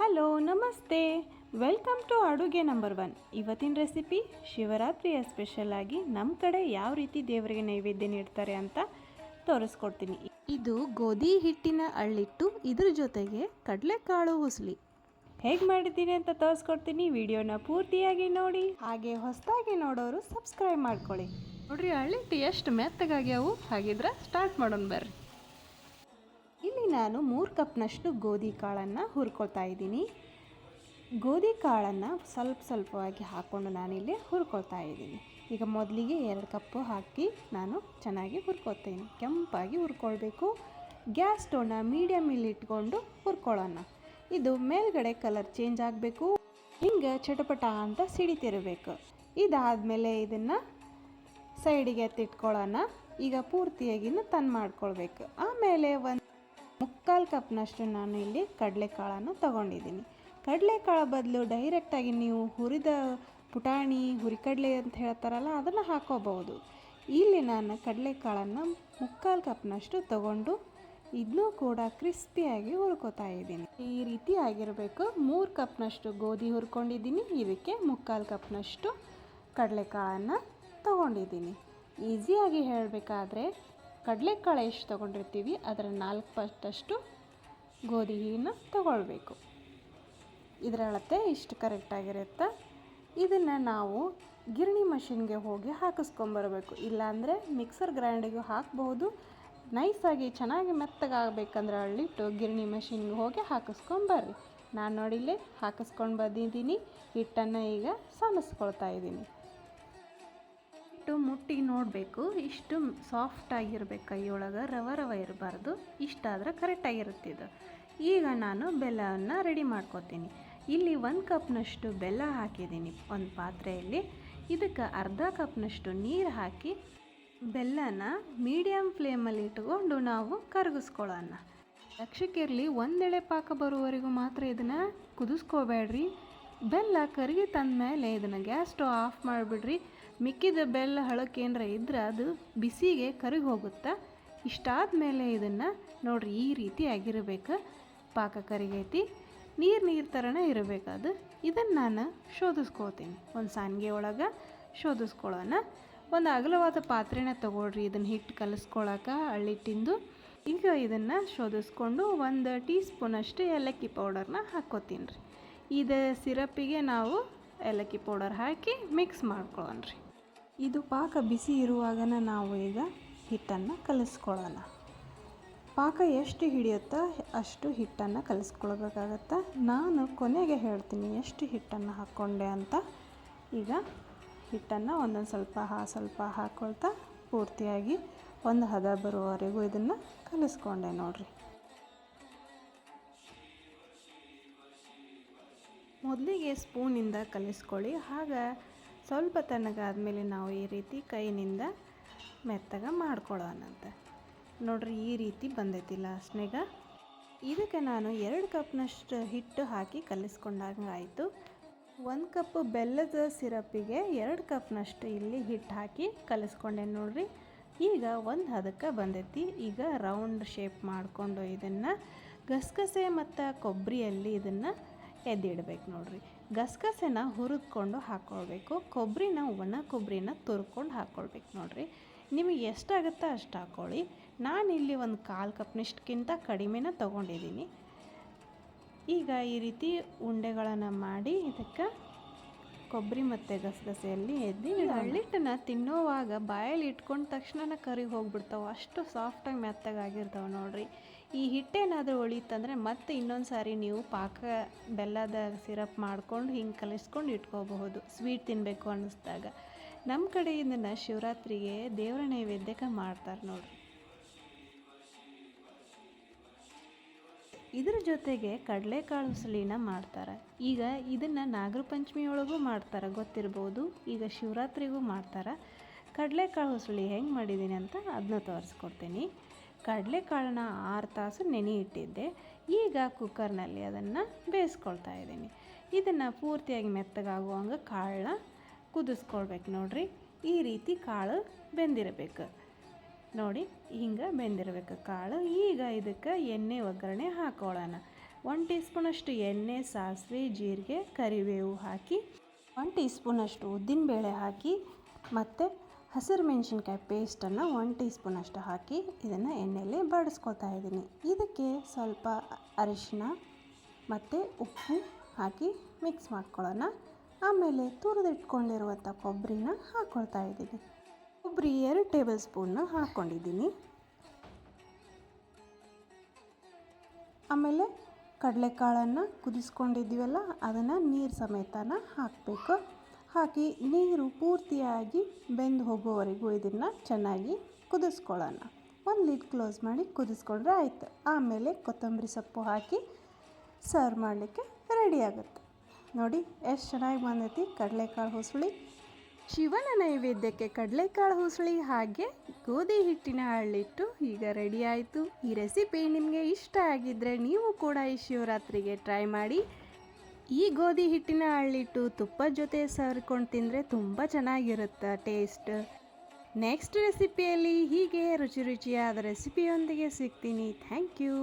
Hello, ನಮಸ್ತೆ. Welcome to ಅಡುಗೆ number one. ಇವತ್ತಿನ ರೆಸಿಪಿ ಶಿವರಾತ್ರಿಯ ಸ್ಪೆಷಲ್ ಆಗಿ ನಮ್ಮ ಕಡೆ ಯಾವ ರೀತಿ ದೇವರಿಗೆ ನೈವೇದ್ಯ ನೀಡ್ತಾರೆ ಅಂತ ತೋರಿಸ್ಕೊಡ್ತೀನಿ. ಇದು ಗೋಧಿ ಹಿಟ್ಟಿನ ಅಳ್ಳಿಟ್ಟು, ಇದ್ರ ಜೊತೆಗೆ ಕಡಲೆಕಾಳು ಹುಸ್ಲಿ. ಹೇಗೆ ಮಾಡಿದ್ದೀನಿ ಅಂತ ತೋರಿಸ್ಕೊಡ್ತೀನಿ. ವಿಡಿಯೋನ ಪೂರ್ತಿಯಾಗಿ ನೋಡಿ. ಹಾಗೆ ಹೊಸದಾಗಿ ನೋಡೋರು ಸಬ್ಸ್ಕ್ರೈಬ್ ಮಾಡ್ಕೊಳ್ಳಿ. ನೋಡ್ರಿ, ಅಳ್ಳಿಟ್ಟು ಎಷ್ಟು ಮೆತ್ತಗಾಗ್ಯಾವು ಹಾಗಿದ್ರೆ ಸ್ಟಾರ್ಟ್ ಮಾಡೋಣ ಬರ್ರಿ. ನಾನು ಮೂರು ಕಪ್ನಷ್ಟು ಗೋಧಿ ಕಾಳನ್ನು ಹುರ್ಕೊಳ್ತಾ ಇದ್ದೀನಿ. ಗೋಧಿ ಕಾಳನ್ನು ಸ್ವಲ್ಪ ಸ್ವಲ್ಪವಾಗಿ ಹಾಕ್ಕೊಂಡು ನಾನಿಲ್ಲಿ ಹುರ್ಕೊಳ್ತಾ ಇದ್ದೀನಿ. ಈಗ ಮೊದಲಿಗೆ ಎರಡು ಕಪ್ಪು ಹಾಕಿ ನಾನು ಚೆನ್ನಾಗಿ ಹುರ್ಕೊತೀನಿ ಕೆಂಪಾಗಿ ಹುರ್ಕೊಳ್ಬೇಕು. ಗ್ಯಾಸ್ ಸ್ಟೋವ್ನ ಮೀಡಿಯಮಲ್ಲಿ ಇಟ್ಕೊಂಡು ಹುರ್ಕೊಳ್ಳೋಣ. ಇದು ಮೇಲ್ಗಡೆ ಕಲರ್ ಚೇಂಜ್ ಆಗಬೇಕು. ಹಿಂಗೆ ಚಟಪಟ ಅಂತ ಸಿಡಿತಿರಬೇಕು ಇದಾದಮೇಲೆ ಇದನ್ನು ಸೈಡಿಗೆ ಎತ್ತಿಟ್ಕೊಳ್ಳೋಣ. ಈಗ ಪೂರ್ತಿಯಾಗಿನ ತನ್ ಮಾಡ್ಕೊಳ್ಬೇಕು. ಆಮೇಲೆ ಒಂದು ಮುಕ್ಕಾಲು ಕಪ್ನಷ್ಟು ನಾನು ಇಲ್ಲಿ ಕಡಲೆಕಾಳನ್ನು ತಗೊಂಡಿದ್ದೀನಿ. ಕಡಲೆಕಾಳು ಬದಲು ಡೈರೆಕ್ಟಾಗಿ ನೀವು ಹುರಿದ ಪುಟಾಣಿ, ಹುರಿಕಡಲೆ ಅಂತ ಹೇಳ್ತಾರಲ್ಲ, ಅದನ್ನು ಹಾಕೋಬಹುದು. ಇಲ್ಲಿ ನಾನು ಕಡಲೆಕಾಳನ್ನು ಮುಕ್ಕಾಲು ಕಪ್ನಷ್ಟು ತಗೊಂಡು ಇದನ್ನೂ ಕೂಡ ಕ್ರಿಸ್ಪಿಯಾಗಿ ಹುರ್ಕೋತಾ ಇದ್ದೀನಿ. ಈ ರೀತಿ ಆಗಿರಬೇಕು. ಮೂರು ಕಪ್ನಷ್ಟು ಗೋಧಿ ಹುರ್ಕೊಂಡಿದ್ದೀನಿ. ಇದಕ್ಕೆ ಮುಕ್ಕಾಲು ಕಪ್ನಷ್ಟು ಕಡಲೆಕಾಳನ್ನು ತಗೊಂಡಿದ್ದೀನಿ. ಈಸಿಯಾಗಿ ಹೇಳಬೇಕಾದ್ರೆ ಕಡಲೆಕಾಳು ಎಷ್ಟು ತೊಗೊಂಡಿರ್ತೀವಿ, ಅದರ ನಾಲ್ಕು ಪಟ್ಟಷ್ಟು ಗೋಧಿ ತಗೊಳ್ಬೇಕು. ಇದರ ಅಳತೆ ಇಷ್ಟು ಕರೆಕ್ಟಾಗಿರುತ್ತೆ ಇದನ್ನು ನಾವು ಗಿರಣಿ ಮಷಿನ್ಗೆ ಹೋಗಿ ಹಾಕಿಸ್ಕೊಂಬರ್ಬೇಕು. ಇಲ್ಲಾಂದರೆ ಮಿಕ್ಸರ್ ಗ್ರೈಂಡಿಗೂ ಹಾಕ್ಬೋದು. ನೈಸಾಗಿ ಚೆನ್ನಾಗಿ ಮೆತ್ತಗಾಗಬೇಕಂದ್ರೆ ಅಳ್ಳಿಟ್ಟು ಗಿರಣಿ ಮಷಿನ್ಗೆ ಹೋಗಿ ಹಾಕಿಸ್ಕೊಂಬರ್ರಿ. ನಾನು ನೋಡಿಲ್ಲೇ ಹಾಕಿಸ್ಕೊಂಡು ಬಂದಿದ್ದೀನಿ. ಹಿಟ್ಟನ್ನು ಈಗ ಸಾನಿಸ್ಕೊಳ್ತಾ ಇದ್ದೀನಿ. ಹಿಟ್ಟು ಮುಟ್ಟಿ ನೋಡಬೇಕು, ಇಷ್ಟು ಸಾಫ್ಟ್ ಆಗಿರ್ಬೇಕು ಕೈಯೊಳಗೆ, ರವ ರವ ಇರಬಾರ್ದು ಇಷ್ಟಾದ್ರೆ ಕರೆಕ್ಟಾಗಿರುತ್ತೆ ಇದು. ಈಗ ನಾನು ಬೆಲ್ಲವನ್ನು ರೆಡಿ ಮಾಡ್ಕೋತೀನಿ. ಇಲ್ಲಿ ಒಂದು ಕಪ್ನಷ್ಟು ಬೆಲ್ಲ ಹಾಕಿದ್ದೀನಿ ಒಂದು ಪಾತ್ರೆಯಲ್ಲಿ. ಇದಕ್ಕೆ ಅರ್ಧ ಕಪ್ನಷ್ಟು ನೀರು ಹಾಕಿ ಬೆಲ್ಲನ ಮೀಡಿಯಮ್ ಫ್ಲೇಮಲ್ಲಿ ಇಟ್ಕೊಂಡು ನಾವು ಕರಗಿಸ್ಕೊಳ್ಳೋಣ. ಲಕ್ಷಕ್ಕಿರಲಿ ಒಂದೆಳೆ ಪಾಕ ಬರುವವರೆಗೂ ಮಾತ್ರ ಇದನ್ನು ಕುದಿಸ್ಕೋಬೇಡ್ರಿ. ಬೆಲ್ಲ ಕರಗಿ ತಂದಮೇಲೆ ಇದನ್ನು ಗ್ಯಾಸ್ ಸ್ಟವ್ ಆಫ್ ಮಾಡಿಬಿಡ್ರಿ. ಮಿಕ್ಕಿದ ಬೆಲ್ಲ ಹಳಕ್ಕೇನರ ಇದ್ರೆ ಅದು ಬಿಸಿಗೆ ಕರಗಿ ಹೋಗುತ್ತೆ? ಇಷ್ಟಾದ ಮೇಲೆ ಇದನ್ನು ನೋಡ್ರಿ, ಈ ರೀತಿ ಆಗಿರಬೇಕು. ಪಾಕ ಕರಿಗೈತಿ, ನೀರು ನೀರು ಥರನೇ ಇರಬೇಕು ಅದು. ಇದನ್ನು ನಾನು ಶೋಧಿಸ್ಕೋತೀನಿ ಒಂದು ಸಾನ್ಗೆ ಒಳಗೆ ಶೋಧಿಸ್ಕೊಳ್ಳೋಣ ಒಂದು ಅಗಲವಾದ ಪಾತ್ರೆನ ತಗೊಳ್ರಿ, ಇದನ್ನು ಹಿಟ್ಟು ಕಲಿಸ್ಕೊಳಕ್ಕೆ ತಿಂದು. ಈಗ ಇದನ್ನು ಶೋಧಿಸ್ಕೊಂಡು ಒಂದು ಟೀ ಸ್ಪೂನಷ್ಟು ಏಲಕ್ಕಿ ಪೌಡರ್ನ ಹಾಕ್ಕೋತೀನಿ ರೀ. ಇದು ಸಿರಪ್ಪಿಗೆ ನಾವು ಏಲಕ್ಕಿ ಪೌಡರ್ ಹಾಕಿ ಮಿಕ್ಸ್ ಮಾಡ್ಕೊಳ್ಳೋಣ ರೀ. ಇದು ಪಾಕ ಬಿಸಿ ಇರುವಾಗನ ನಾವು ಈಗ ಹಿಟ್ಟನ್ನು ಕಲಿಸ್ಕೊಳ್ಳೋಣ. ಪಾಕ ಎಷ್ಟು ಹಿಡಿಯುತ್ತೋ ಅಷ್ಟು ಹಿಟ್ಟನ್ನು ಕಲಿಸ್ಕೊಳ್ಬೇಕಾಗತ್ತೆ? ನಾನು ಕೊನೆಗೆ ಹೇಳ್ತೀನಿ ಎಷ್ಟು ಹಿಟ್ಟನ್ನು ಹಾಕ್ಕೊಂಡೆ ಅಂತ. ಈಗ ಹಿಟ್ಟನ್ನು ಒಂದೊಂದು ಸ್ವಲ್ಪ ಹಾ ಸ್ವಲ್ಪ ಹಾಕ್ಕೊಳ್ತಾ ಪೂರ್ತಿಯಾಗಿ ಒಂದು ಹದ ಬರುವವರೆಗೂ ಇದನ್ನು ಕಲಿಸ್ಕೊಂಡೆ ನೋಡಿರಿ. ಮೊದಲಿಗೆ ಸ್ಪೂನಿಂದ ಕಲಿಸ್ಕೊಳ್ಳಿ. ಆಗ ಸ್ವಲ್ಪ ತಣ್ಣಗಾದಮೇಲೆ ನಾವು ಈ ರೀತಿ ಕೈನಿಂದ ಮೆತ್ತಗ ಮಾಡ್ಕೊಳ್ಳೋಣಂತ. ನೋಡ್ರಿ, ಈ ರೀತಿ ಬಂದೈತಿ ಲಾಸ್ಟ್ನಾಗ ಇದಕ್ಕೆ ನಾನು ಎರಡು ಕಪ್ನಷ್ಟು ಹಿಟ್ಟು ಹಾಕಿ ಆಯಿತು ಒಂದು ಕಪ್ ಬೆಲ್ಲದ ಸಿರಪ್ಪಿಗೆ ಎರಡು ಕಪ್ನಷ್ಟು ಇಲ್ಲಿ ಹಿಟ್ಟು ಹಾಕಿ ಕಲಿಸ್ಕೊಂಡೆ ನೋಡ್ರಿ. ಈಗ ಒಂದು ಹದಕ್ಕೆ ಬಂದೈತಿ. ಈಗ ರೌಂಡ್ ಶೇಪ್ ಮಾಡಿಕೊಂಡು ಇದನ್ನು ಗಸಗಸೆ ಮತ್ತು ಕೊಬ್ಬರಿಯಲ್ಲಿ ಇದನ್ನು ಎದ್ದಿಡ್ಬೇಕು ನೋಡ್ರಿ. ಗಸಗಸೆನ ಹುರಿದ್ಕೊಂಡು ಹಾಕ್ಕೊಳ್ಬೇಕು ಕೊಬ್ಬರಿನ ಒಣ ಕೊಬ್ಬರಿನ ತುರ್ಕೊಂಡು ಹಾಕ್ಕೊಳ್ಬೇಕು ನೋಡಿರಿ. ನಿಮಗೆ ಎಷ್ಟಾಗುತ್ತೋ ಅಷ್ಟು ಹಾಕ್ಕೊಳ್ಳಿ ನಾನಿಲ್ಲಿ ಒಂದು ಕಾಲು ಕಪ್ನಷ್ಟಕ್ಕಿಂತ ಕಡಿಮೆನ ತೊಗೊಂಡಿದ್ದೀನಿ. ಈಗ ಈ ರೀತಿ ಉಂಡೆಗಳನ್ನು ಮಾಡಿ ಇದಕ್ಕೆ ಕೊಬ್ಬರಿ ಮತ್ತು ಗಸಗಸೆಯಲ್ಲಿ ಎದ್ದು ಹಳ್ಳಿಟ್ಟನ್ನ ತಿನ್ನೋವಾಗ ಬಾಯಲ್ಲಿ ಇಟ್ಕೊಂಡ ತಕ್ಷಣ ಕರಿ ಹೋಗ್ಬಿಡ್ತಾವೆ. ಅಷ್ಟು ಸಾಫ್ಟಾಗಿ ಮೆತ್ತಗಾಗಿರ್ತಾವೆ ನೋಡ್ರಿ. ಈ ಹಿಟ್ಟೇನಾದರೂ ಉಳಿತಂದರೆ ಮತ್ತೆ ಇನ್ನೊಂದು ಸಾರಿ ನೀವು ಪಾಕ ಬೆಲ್ಲದ ಸಿರಪ್ ಮಾಡ್ಕೊಂಡು ಹಿಂಗೆ ಕಲಿಸ್ಕೊಂಡು ಇಟ್ಕೋಬಹುದು. ಸ್ವೀಟ್ ತಿನ್ನಬೇಕು ಅನ್ನಿಸ್ದಾಗ. ನಮ್ಮ ಕಡೆ ಇದನ್ನು ಶಿವರಾತ್ರಿಗೆ ದೇವರ ನೈವೇದ್ಯಕ್ಕೆ ಮಾಡ್ತಾರೆ ನೋಡ್ರಿ. ಇದ್ರ ಜೊತೆಗೆ ಕಡಲೆಕಾಳು ಉಸಲಿನ ಮಾಡ್ತಾರೆ. ಈಗ ಇದನ್ನು ನಾಗರ ಪಂಚಮಿಯೊಳಗೂ ಮಾಡ್ತಾರೆ, ಗೊತ್ತಿರ್ಬೋದು. ಈಗ ಶಿವರಾತ್ರಿಗೂ ಮಾಡ್ತಾರೆ. ಕಡಲೆಕಾಳು ಉಸಳಿ ಹೆಂಗೆ ಮಾಡಿದ್ದೀನಿ ಅಂತ ಅದನ್ನ ತೋರಿಸ್ಕೊಡ್ತೀನಿ. ಕಡಲೆಕಾಳನ್ನ ಆರು ತಾಸು ನೆನೆ ಇಟ್ಟಿದ್ದೆ ಈಗ ಕುಕ್ಕರ್ನಲ್ಲಿ ಅದನ್ನು ಬೇಯಿಸ್ಕೊಳ್ತಾ ಇದ್ದೀನಿ. ಇದನ್ನು ಪೂರ್ತಿಯಾಗಿ ಮೆತ್ತಗಾಗುವಂಗೆ ಕಾಳನ್ನ ಕುದಿಸ್ಕೊಳ್ಬೇಕು ನೋಡಿರಿ. ಈ ರೀತಿ ಕಾಳು ಬೆಂದಿರಬೇಕು. ನೋಡಿ, ಹಿಂಗೆ ಬೆಂದಿರಬೇಕು ಕಾಳು. ಈಗ ಇದಕ್ಕೆ ಎಣ್ಣೆ ಒಗ್ಗರಣೆ ಹಾಕೊಳ್ಳೋಣ. ಒನ್ ಟೀ ಸ್ಪೂನಷ್ಟು ಎಣ್ಣೆ, ಸಾಸಿವೆ, ಜೀರಿಗೆ, ಕರಿಬೇವು ಹಾಕಿ ಒನ್ ಟೀ ಸ್ಪೂನಷ್ಟು ಉದ್ದಿನಬೇಳೆ ಹಾಕಿ ಮತ್ತು ಹಸಿರು ಮೆಣಸಿನ್ಕಾಯಿ ಪೇಸ್ಟನ್ನು ಒನ್ ಟೀ ಸ್ಪೂನಷ್ಟು ಹಾಕಿ ಇದನ್ನು ಎಣ್ಣೆಯಲ್ಲಿ ಬಾಡಿಸ್ಕೊತಾ ಇದ್ದೀನಿ. ಇದಕ್ಕೆ ಸ್ವಲ್ಪ ಅರಿಶಿನ ಮತ್ತು ಉಪ್ಪು ಹಾಕಿ ಮಿಕ್ಸ್ ಮಾಡ್ಕೊಳ್ಳೋಣ. ಆಮೇಲೆ ತುರಿದಿಟ್ಕೊಂಡಿರುವಂಥ ಕೊಬ್ಬರಿನ ಹಾಕ್ಕೊಳ್ತಾ ಇದ್ದೀನಿ. ಕೊಬ್ಬರಿ ಎರಡು ಟೇಬಲ್ ಸ್ಪೂನ್ನ ಹಾಕ್ಕೊಂಡಿದ್ದೀನಿ. ಆಮೇಲೆ ಕಡಲೆಕಾಳನ್ನು ಕುದಿಸ್ಕೊಂಡಿದ್ದೀವಲ್ಲ, ಅದನ್ನು ನೀರು ಸಮೇತನ ಹಾಕಬೇಕು. ಹಾಕಿ ನೀರು ಪೂರ್ತಿಯಾಗಿ ಬೆಂದು ಹೋಗೋವರೆಗೂ ಇದನ್ನು ಚೆನ್ನಾಗಿ ಕುದಿಸ್ಕೊಳ್ಳೋಣ. ಒಂದು ಲಿಡ್ ಕ್ಲೋಸ್ ಮಾಡಿ ಕುದಿಸ್ಕೊಂಡ್ರೆ ಆಯಿತು. ಆಮೇಲೆ ಕೊತ್ತಂಬರಿ ಸೊಪ್ಪು ಹಾಕಿ ಸರ್ವ್ ಮಾಡಲಿಕ್ಕೆ ರೆಡಿ ಆಗುತ್ತೆ. ನೋಡಿ, ಎಷ್ಟು ಚೆನ್ನಾಗಿ ಬಂದೈತಿ. ಕಡಲೆಕಾಳು ಹುಸುಳಿ. ಶಿವನ ನೈವೇದ್ಯಕ್ಕೆ ಕಡಲೆಕಾಳು ಹುಸುಳಿ ಹಾಗೆ ಗೋಧಿ ಹಿಟ್ಟಿನ ಹಳ್ಳಿಟ್ಟು ಈಗ ರೆಡಿ ಆಯಿತು. ಈ ರೆಸಿಪಿ ನಿಮಗೆ ಇಷ್ಟ ಆಗಿದ್ದರೆ ನೀವು ಕೂಡ ಈ ಶಿವರಾತ್ರಿಗೆ ಟ್ರೈ ಮಾಡಿ. ಈ ಗೋಧಿ ಹಿಟ್ಟಿನ ಅಳ್ಳಿಟ್ಟು ತುಪ್ಪದ ಜೊತೆ ಸರ್ಕೊಂಡು ತಿಂದರೆ ತುಂಬ ಚೆನ್ನಾಗಿರುತ್ತೆ ಟೇಸ್ಟ್ ನೆಕ್ಸ್ಟ್ ರೆಸಿಪಿಯಲ್ಲಿ ಹೀಗೆ ರುಚಿ ರುಚಿಯಾದ ರೆಸಿಪಿಯೊಂದಿಗೆ ಸಿಗ್ತೀನಿ. Thank you